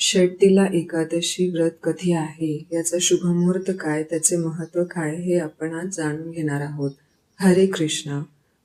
षटतीला एकादशी व्रत कधी आहे? याचा शुभमुहूर्त काय? त्याचे महत्त्व काय? हे आपण आज जाणून घेणार आहोत. हरे कृष्णा.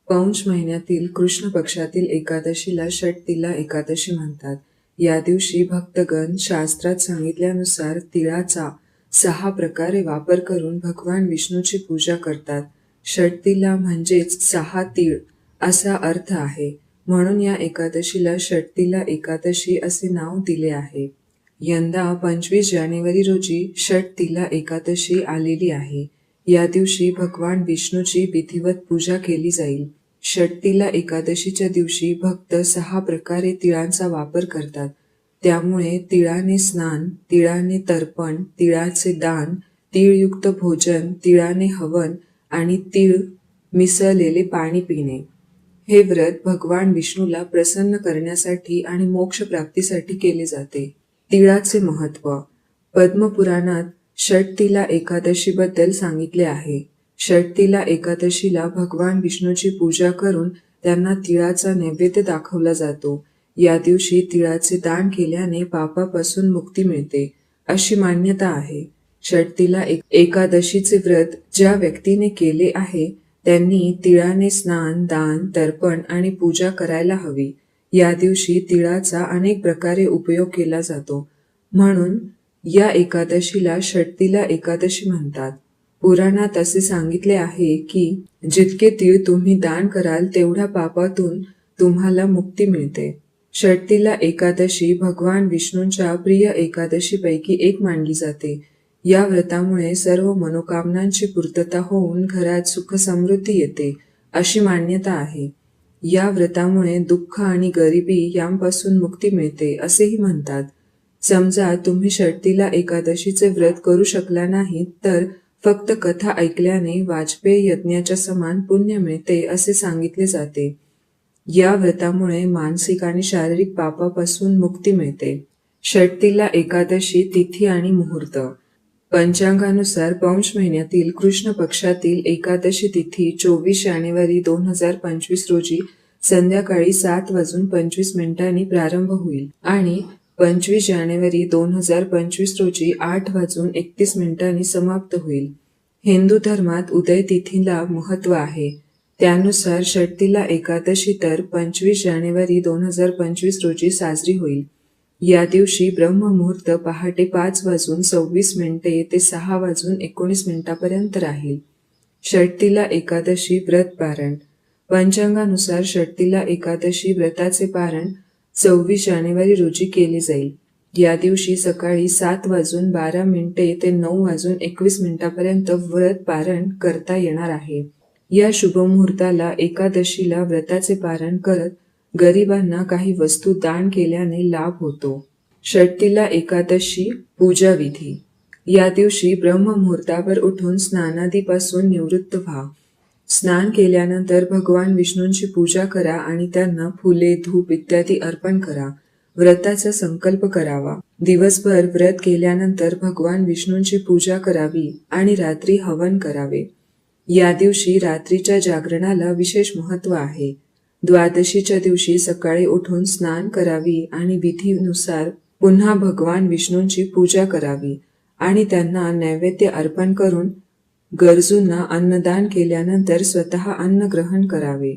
पौंष महिन्यातील कृष्ण पक्षातील एकादशीला षटतीला एकादशी म्हणतात. या दिवशी भक्तगण शास्त्रात सांगितल्यानुसार तिळाचा सहा प्रकारे वापर करून भगवान विष्णूची पूजा करतात. षटतीला म्हणजेच सहा तीळ असा अर्थ आहे. म्हणून या एकादशीला षटतीला एकादशी असे नाव दिले आहे. यंदा पंचवीस जानेवारी रोजी षटतीला एकादशी आलेली आहे. या दिवशी भगवान विष्णूची विधिवत पूजा केली जाईल. षटतीला एकादशीच्या दिवशी भक्त सहा प्रकारे तिळांचा वापर करतात. त्यामुळे तिळाने स्नान तिळाने तर्पण तिळाचे दान तिळयुक्त भोजन तिळाने हवन आणि तिळ मिसळलेले पाणी पिणे. हे व्रत भगवान विष्णूला प्रसन्न करण्यासाठी आणि मोक्ष प्राप्तीसाठी केले जाते. तिळाचे महत्त्व. पद्मपुराणात षटतीला एकादशीबद्दल सांगितले आहे. षटतीला एकादशीला भगवान विष्णूची पूजा करून त्यांना तिळाचा नैवेद्य दाखवला जातो. या दिवशी तिळाचे दान केल्याने पापापासून मुक्ती मिळते अशी मान्यता आहे. षटतीला एक एकादशीचे व्रत ज्या व्यक्तीने केले आहे त्यांनी तिळाने स्नान दान तर्पण आणि पूजा करायला हवी. या दिवशी तिळाचा अनेक प्रकारे उपयोग केला जातो. म्हणून या एकादशीला षट्तीला एकादशी म्हणतात. पुराणात असे सांगितले आहे की जितके तीळ तुम्ही दान कराल तेवढ्या पापातून तुम्हाला मुक्ती मिळते. षट्तीला एकादशी भगवान विष्णूंच्या प्रिय एकादशीपैकी एक मानली जाते. या व्रतामुळे सर्व मनोकामनांची पूर्तता होऊन घरात सुख समृद्धी येते अशी मान्यता आहे. या व्रतामुळे दुःख आणि गरिबी यांपासून मुक्ती मिळते असेही म्हणतात. समजा तुम्ही षटतीला एकादशीचे व्रत करू शकला नाही तर फक्त कथा ऐकल्याने वाजपेयी यज्ञाच्या समान पुण्य मिळते असे सांगितले जाते. या व्रतामुळे मानसिक आणि शारीरिक पापापासून मुक्ती मिळते. षटतीला एकादशी तिथी आणि मुहूर्त. पंचांगानुसार पौंश महिन्यातील कृष्ण पक्षातील एकादशी तिथी चोवीस जानेवारी दोन हजार पंचवीस रोजी संध्याकाळी सात वाजून पंचवीस मिनिटांनी प्रारंभ होईल आणि पंचवीस जानेवारी दोन हजार पंचवीस रोजी आठ वाजून एकतीस मिनिटांनी समाप्त होईल. हिंदू धर्मात उदय तिथीला महत्त्व आहे. त्यानुसार षटतीला एकादशी तर पंचवीस जानेवारी दोन हजार पंचवीस रोजी साजरी होईल. या दिवशी ब्रह्ममुहूर्त पहाटे पाच वाजून सव्वीस मिनिटे ते सहा वाजून एकोणीस मिनिटापर्यंत राहील. षटतीला एकादशी व्रत पारण. पंचांगानुसार षटतीला एकादशी व्रताचे पारण सव्वीस जानेवारी रोजी केले जाईल. या दिवशी सकाळी सात वाजून बारा मिनिटे ते नऊ वाजून एकवीस मिनिटापर्यंत व्रत पारण करता येणार आहे. या शुभमुहूर्ताला एकादशीला व्रताचे पारण करत गरिबांना काही वस्तू दान केल्याने लाभ होतो. षटतीला एकादशी पूजा विधी. या दिवशी ब्रह्ममुहूर्तावर उठून स्नानादीपासून निवृत्त व्हा. स्नान केल्यानंतर भगवान विष्णूंची पूजा करा आणि त्यांना फुले धूप इत्यादी अर्पण करा. व्रताचा संकल्प करावा. दिवसभर व्रत केल्यानंतर भगवान विष्णूंची पूजा करावी आणि रात्री हवन करावे. या दिवशी रात्रीच्या जागरणाला विशेष महत्त्व आहे. द्वादशीच्या दिवशी सकाळी उठून स्नान करावी आणि विधीनुसार पुन्हा भगवान विष्णूंची पूजा करावी आणि त्यांना नैवेद्य अर्पण करून गरजूंना अन्नदान केल्यानंतर स्वतः अन्न ग्रहण करावे.